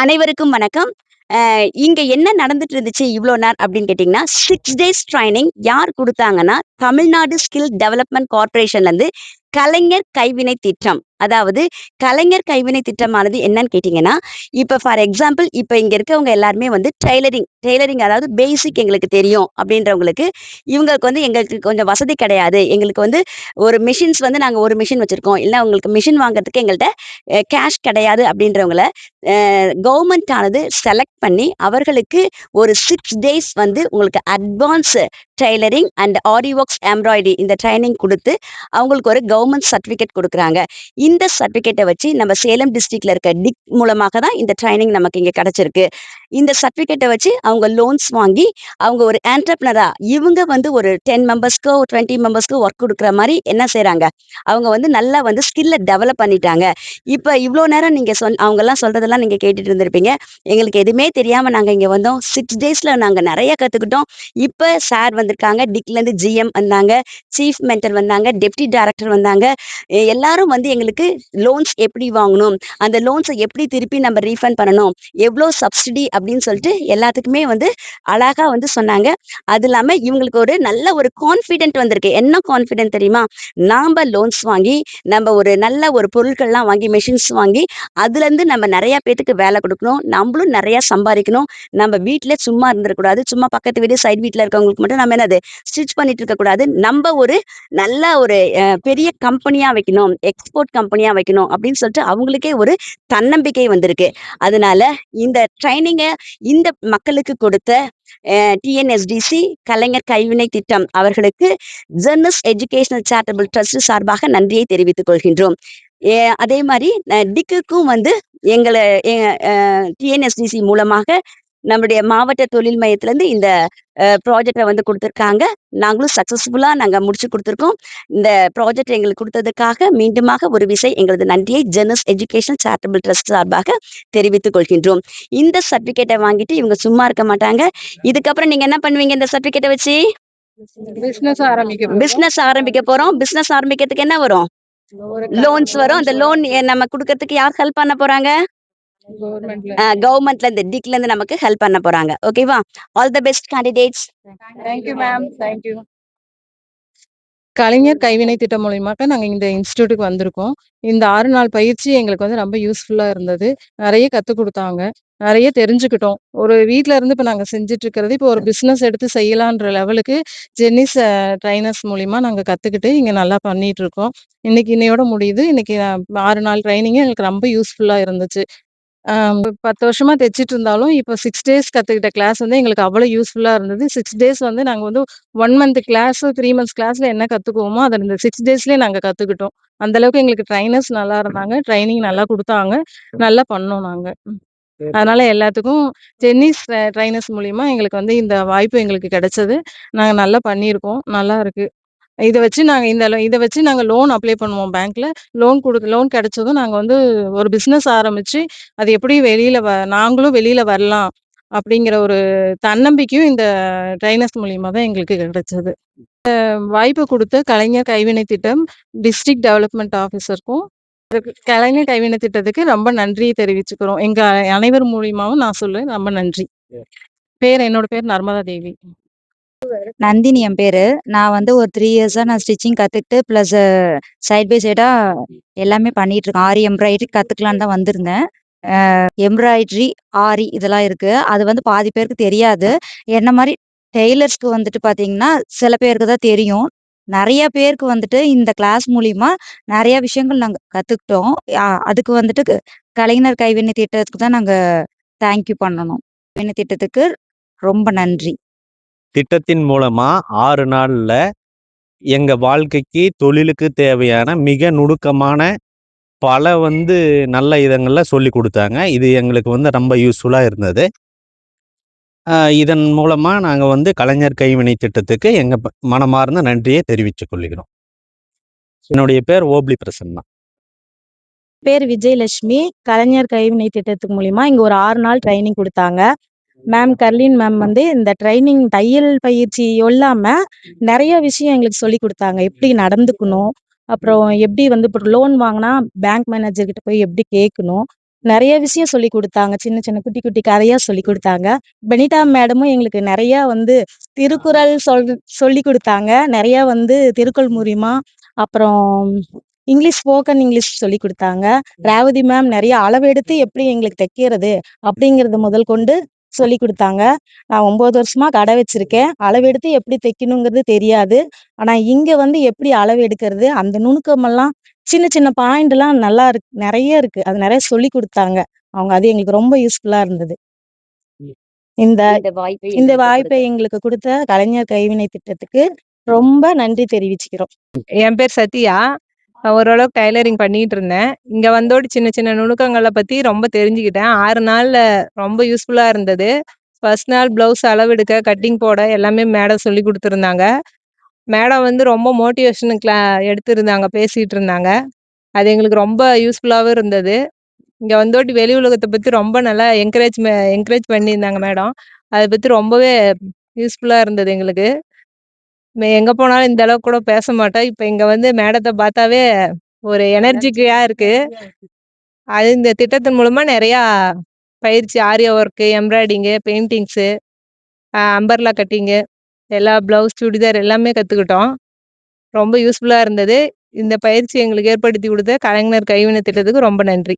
அனைவருக்கும் வணக்கம். இங்க என்ன நடந்துட்டு இருந்துச்சு இவ்வளோ நேரம் அப்படின்னு கேட்டீங்கன்னா, சிக்ஸ் டேஸ் ட்ரைனிங் யார் கொடுத்தாங்கன்னா தமிழ்நாடு ஸ்கில் டெவலப்மென்ட் கார்ப்பரேஷன்லருந்து கலைஞர் கைவினை திட்டம். அதாவது கலைஞர் கைவினை திட்டமானது என்னன்னு கேட்டிங்கன்னா இப்போ ஃபார் எக்ஸாம்பிள் இப்போ இங்கே இருக்கவங்க எல்லாருமே வந்து டெய்லரிங் டெய்லரிங் அதாவது பேசிக் எங்களுக்கு தெரியும் அப்படின்றவங்களுக்கு, இவங்களுக்கு வந்து எங்களுக்கு கொஞ்சம் வசதி கிடையாது. எங்களுக்கு வந்து ஒரு மிஷின்ஸ் வந்து நாங்கள் ஒரு மிஷின் வச்சுருக்கோம் இல்லை உங்களுக்கு மிஷின் வாங்குறதுக்கு எங்கள்கிட்ட கேஷ் கிடையாது அப்படின்றவங்கள, கவர்மெண்ட் ஆனது செலக்ட் பண்ணி அவர்களுக்கு ஒரு சிக்ஸ் டேஸ் வந்து உங்களுக்கு அட்வான்ஸ் டெய்லரிங் அண்ட் ஆரி ஒர்க்ஸ் எம்ப்ராய்டரி இந்த ட்ரைனிங் கொடுத்து அவங்களுக்கு ஒரு கவர்மெண்ட் சர்டிஃபிகேட் கொடுக்குறாங்க இந்த சர்டிஃபிகேட்டை வச்சு நம்ம சேலம் டிஸ்ட்ரிக்ட்ல இருக்க டிக் மூலமாக தான் இந்த ட்ரைனிங் நமக்கு இங்கே கிடைச்சிருக்கு. இந்த சர்டிஃபிகேட்டை வச்சு அவங்க லோன்ஸ் வாங்கி, அவங்க ஒரு ஆன்டர்பிரினரா இவங்க வந்து ஒரு 10 மெம்பர்ஸ்க்கோ, 20 மெம்பர்ஸ்க்கோ ஒர்க் கொடுக்குற மாதிரி என்ன செய்றாங்க, அவங்க வந்து நல்லா வந்து ஸ்கில்ல டெவலப் பண்ணிட்டாங்க. இப்ப இவ்வளோ நேரம் நீங்க சொன் அவங்கெல்லாம் சொல்றதெல்லாம் நீங்க கேட்டுட்டு இருந்திருப்பீங்க. எங்களுக்கு எதுவுமே தெரியாம நாங்கள் இங்க வந்தோம். சிக்ஸ் டேஸ்ல நாங்கள் நிறைய கத்துக்கிட்டோம். இப்போ சார் வந்திருக்காங்க. டிக்லேருந்து ஜிஎம் வந்தாங்க. சீஃப் மென்டர் வந்தாங்க. டெப்டி டைரக்டர் வந்தாங்க. எல்லாரும் வந்து எங்களுக்கு லோன்ஸ் எப்படி வாங்கணும்? அந்த லோன்ஸ எப்படி திருப்பி நம்ம ரீஃபண்ட் பண்ணணும்? எவ்ளோ சப்சிடி அப்படின்னு சொல்லிட்டு எல்லாத்துக்குமே வந்து அழகா வந்து சொன்னாங்க. அது இல்லாம இவங்களுக்கு ஒரு நல்ல ஒரு கான்ஃபிடென்ட் வந்திருக்கு. என்ன கான்ஃபிடென்ட் தெரியுமா? நாம லோன்ஸ் வாங்கி, நம்ம ஒரு நல்ல ஒரு பொருட்கள்லாம் வாங்கி மெஷின்ஸ் வாங்கி, அதுலேருந்து நம்ம நிறைய பேத்துக்கு வேலை கொடுக்கணும் நம்மளும் நிறைய சம்பாதிக்கணும் நம்ம வீட்ல சும்மா இருந்துறக்கூடாது. சும்மா பக்கத்து வீடு, சைட் வீட்ல இருக்கவங்களுக்கு மட்டும் நம்ம என்னது ஸ்டிச் பண்ணிட்டு இருக்கக்கூடாது. நம்ம ஒரு நல்ல ஒரு பெரிய கம்பெனியா வைக்கணும். எக்ஸ்போர்ட் கம்பெனி கம்பெனியா வைக்கணும் அப்படின்னு சொல்லிட்டு அவங்களுக்கே ஒரு தன்னம்பிக்கை வந்திருக்கு. அதனால இந்த ட்ரைனிங்கை இந்த மக்களுக்கு கொடுத்த டிஎன்எஸ்டிசி கலைஞர் கைவினை திட்டம் அவர்களுக்கு ஜெர்னஸ் எஜுகேஷனல் சேரிட்டபிள் ட்ரஸ்ட் சார்பாக நன்றியை தெரிவித்துக் கொள்கின்றோம். அதே மாதிரி டிக்குக்கும் வந்து எங்களை டிஎன்எஸ்டிசி மூலமாக நம்முடைய மாவட்ட தொழில் மையத்திலருந்து இந்த அ ப்ராஜெக்ட்ட வந்து குடுத்துருக்காங்க. நாங்களும் சக்சஸ்ஃபுல்லா நாங்க முடிச்சு குடுத்துருக்கோம். இந்த ப்ராஜெக்ட் எங்களுக்கு குடுத்ததுக்காக மீண்டுமாக ஒரு விசை எங்களது நன்றியை ஜெர்னஸ் எஜுகேஷனல் சேரிட்டபிள் ட்ரஸ்ட் சார்பாக தெரிவித்துக் கொள்கின்றோம். இந்த சர்டிஃபிகேட்ட வாங்கிட்டு இவங்க சும்மா இருக்க மாட்டாங்க. இதுக்கப்புறம் நீங்க என்ன பண்ணுவீங்க இந்த சர்டிஃபிகேட்ட வச்சு? பிசினஸ் ஆரம்பிக்க போறோம். பிசினஸ் ஆரம்பிக்க போறோம். பிசினஸ் ஆரம்பிக்கிறதுக்கு என்ன வரும்? லோன்ஸ் வரும். அந்த லோன் நம்ம குடுக்கறதுக்கு யார் ஹெல்ப் பண்ண போறாங்க? கவர்மெண்ட்ல அ கவர்மெண்ட்லருந்து டிக்லேருந்து நமக்கு ஹெல்ப் பண்ண போறாங்க. ஓகேவா? All the best candidates. Thank you ma'am. Thank you. Kalaignar Kaivinai Thittam மூலியமாக நாங்க இந்த இன்ஸ்டிடியூட்டுக்கு வந்திருக்கோம். இந்த 6 நாள் பயிற்சி எங்களுக்கு வந்து ரொம்ப யூஸ்ஃபுல்லா இருந்தது. நெறைய கத்துக் குடுத்தாங்க. நெறைய தெரிஞ்சுக்கிட்டோம். ஒரு வீட்ல இருந்து இப்ப நாங்க செஞ்சுட்டு இருக்கிறது, இப்போ ஒரு பிசினஸ் எடுத்து செய்யலான்ற லெவலுக்கு ஜென்னிஸ் அ ட்ரெய்னர்ஸ் மூலியமா நாங்க கத்துக்கிட்டு இங்க நல்லா பண்ணிட்டு இருக்கோம். இன்னைக்கு இன்னையோட முடியுது. இன்னைக்கு 6 நாள் ட்ரெய்னிங் எங்களுக்கு ரொம்ப யூஸ்ஃபுல்லா இருந்துச்சு. அ 10 வருஷமா தச்சுட்டு இருந்தாலும், இப்போ 6 டேஸ் கத்துக்கிட்ட கிளாஸ் வந்து எங்களுக்கு அவ்வளோ யூஸ்ஃபுல்லா இருந்தது. 6 டேஸ் வந்து நாங்க வந்து 1 மந்த் கிளாஸ், 3 மந்த்ஸ் கிளாஸ்ல என்ன கத்துக்குவோமோ, அத இந்த 6 டேஸ்லயே நாங்க கத்துக்கிட்டோம். அந்த அளவுக்கு எங்களுக்கு ட்ரெய்னர்ஸ் நல்லா இருந்தாங்க. ட்ரெய்னிங் நல்லா குடுத்தாங்க. நல்லா பண்ணோம் நாங்க. ம். அதனால எல்லாத்துக்கும் ஜென்னிஸ் ட்ர ட்ரெய்னர்ஸ் மூலியமா எங்களுக்கு வந்து இந்த வாய்ப்பு எங்களுக்கு கிடைச்சது. நாங்க நல்லா பண்ணியிருக்கோம். நல்லா இருக்கு. இத வச்சு நாங்க இந்த இத வச்சு நாங்க லோன் அப்ளை பண்ணுவோம் பேங்க்ல. லோன் குடுக் லோன் கிடைச்சதும் நாங்க வந்து ஒரு பிசினஸ் ஆரம்பிச்சு, அது எப்படி வெளியில வ நாங்களும் வெளியில வரலாம். அப்படிங்கிற ஒரு தன்னம்பிக்கையும் இந்த ட்ரெய்னர்ஸ் மூலியமா தான் எங்களுக்கு கிடைச்சது. வாய்ப்பு குடுத்த கலைஞர் கைவினை திட்டம் டிஸ்ட்ரிக்ட் டெவலப்மென்ட் ஆஃபீசருக்கும், அதுக்கு கலைஞர் கைவினை திட்டத்துக்கு ரொம்ப நன்றியை தெரிவிச்சுக்கிறோம். எங்க அனைவர் மூலியமாவும் நான் சொல்லுவேன் ரொம்ப நன்றி. பேர் என்னோட பேர் நர்மதா தேவி. நந்தினி என் பேரு. நான் வந்து ஒரு த்ரீ இயர்ஸா நான் ஸ்டிச்சிங் கத்துக்கிட்டு பிளஸ் சைட் பை சைடா எல்லாமே பண்ணிட்டு இருக்கேன். ஆரி எம்ப்ராய்டரி கத்துக்கலான்னு தான் வந்திருந்தேன். எம்ப்ராய்டரி, ஆரி இதெல்லாம் இருக்கு. அது வந்து பாதி பேருக்கு தெரியாது. என்ன மாதிரி டெய்லர்ஸ்க்கு வந்துட்டு பார்த்தீங்கன்னா, சில பேருக்கு தான் தெரியும். நிறைய பேருக்கு வந்துட்டு இந்த கிளாஸ் மூலியமா நிறைய விஷயங்கள் நாங்க கத்துக்கிட்டோம். அதுக்கு வந்துட்டு க கலைஞர் கைவினை திட்டத்துக்கு தான் நாங்க தேங்க்யூ பண்ணணும். கைவினை திட்டத்துக்கு ரொம்ப நன்றி. திட்டத்தின் மூலமா ஆறு நாள்ல எங்க வாழ்க்கைக்கு, தொழிலுக்கு தேவையான மிக நுணுக்கமான பல வந்து நல்ல இதங்களில் சொல்லி கொடுத்தாங்க இது எங்களுக்கு வந்து ரொம்ப யூஸ்ஃபுல்லா இருந்தது. இதன் மூலமா நாங்க வந்து கலைஞர் கைவினை திட்டத்துக்கு எங்க மனமார்ந்த நன்றியை தெரிவித்துக் கொள்கிறோம். என்னுடைய பேர் ஓப்ளி பிரசன்னா. பேர் விஜயலட்சுமி. கலைஞர் கைவினை திட்டத்துக்கு மூலியமா இங்க ஒரு ஆறு நாள் ட்ரைனிங் கொடுத்தாங்க மேம் கர்லின் மேம் வந்து இந்த ட்ரெய்னிங் தையல் பயிற்சி இல்லாம நெறைய விஷயம் எங்களுக்கு சொல்லிக் குடுத்தாங்க. எப்படி நடந்துக்கணும், அப்புறம் எப்படி வந்து இப்போ லோன் வாங்குனா பேங்க் மேனேஜர் கிட்ட போய் எப்படி கேட்கணும், நிறைய விஷயம் சொல்லி கொடுத்தாங்க. சின்ன சின்ன குட்டி குட்டி கதையா சொல்லி கொடுத்தாங்க. பெனிதா மேடமும் எங்களுக்கு நிறைய வந்து திருக்குறள் சொல் சொல்லி கொடுத்தாங்க. நிறைய வந்து திருக்குறள் மூலியமா அப்புறம் இங்கிலீஷ் ஸ்போக்கன் இங்கிலீஷ் சொல்லி கொடுத்தாங்க. ரேவதி மேம் நிறைய அளவெடுத்து எப்படி எங்களுக்கு தைக்கிறது அப்படிங்கறது முதல் கொண்டு சொல்லி கொடுத்தாங்க. நான் ஒன்பது வருஷமா கடை வச்சிருக்கேன். அளவெடுத்து எப்படி தைக்கணுங்கிறது தெரியாது. ஆனா இங்க வந்து எப்படி அளவு எடுக்கிறது? அந்த நுணுக்கமெல்லாம் சின்ன சின்ன பாயிண்ட் எல்லாம் நல்லா இருக்கு நிறைய இருக்கு. அது நிறைய சொல்லி கொடுத்தாங்க. அவங்க அது எங்களுக்கு ரொம்ப யூஸ்ஃபுல்லா இருந்தது. இந்த வாய்ப்பை இந்த எங்களுக்கு வாய்ப்பை எங்களுக்கு கொடுத்த கலைஞர் கைவினை திட்டத்துக்கு ரொம்ப நன்றி தெரிவிச்சுக்கிறோம். என் பேர் சத்யா. ஓரளவுக்கு டைலரிங் பண்ணிட்டு இருந்தேன் இங்க வந்தோடு சின்ன சின்ன நுணுக்கங்களை பத்தி ரொம்ப தெரிஞ்சுக்கிட்டேன். ஆறு நாள்ல ரொம்ப யூஸ்ஃபுல்லா இருந்தது. ஃபர்ஸ்ட் நாள் பிளவுஸ் அளவெடுக்க கட்டிங் போட எல்லாமே மேடம் சொல்லி கொடுத்துருந்தாங்க. மேடம் வந்து ரொம்ப மோட்டிவேஷன் கிளா எடுத்திருந்தாங்க பேசிட்டு இருந்தாங்க அது எங்களுக்கு ரொம்ப யூஸ்ஃபுல்லாகவும் இருந்தது. இங்க வந்தோட்டி வெளி உலகத்தை பத்தி ரொம்ப நல்லா என்கரேஜ் என்கரேஜ் பண்ணியிருந்தாங்க மேடம் அதை பத்தி ரொம்பவே யூஸ்ஃபுல்லா இருந்தது எங்களுக்கு. மே- எங்க போனாலும் இந்த அளவுக்கு கூட பேச மாட்டோம். இப்ப இங்க வந்து மேடத்தை பார்த்தாவே ஒரு எனர்ஜிக்கா இருக்கு. அது இந்த திட்டத்தின் மூலமா நிறையா பயிற்சி Arya work embroidering paintings umbrella cutting எல்லா ப்ளவுஸ் சுடிதார் எல்லாமே கற்றுக்கிட்டோம் ரொம்ப யூஸ்ஃபுல்லாக இருந்தது. இந்த பயிற்சி எங்களுக்கு ஏற்படுத்தி கொடுத்த கலைஞர் கைவினை திட்டத்துக்கு ரொம்ப நன்றி.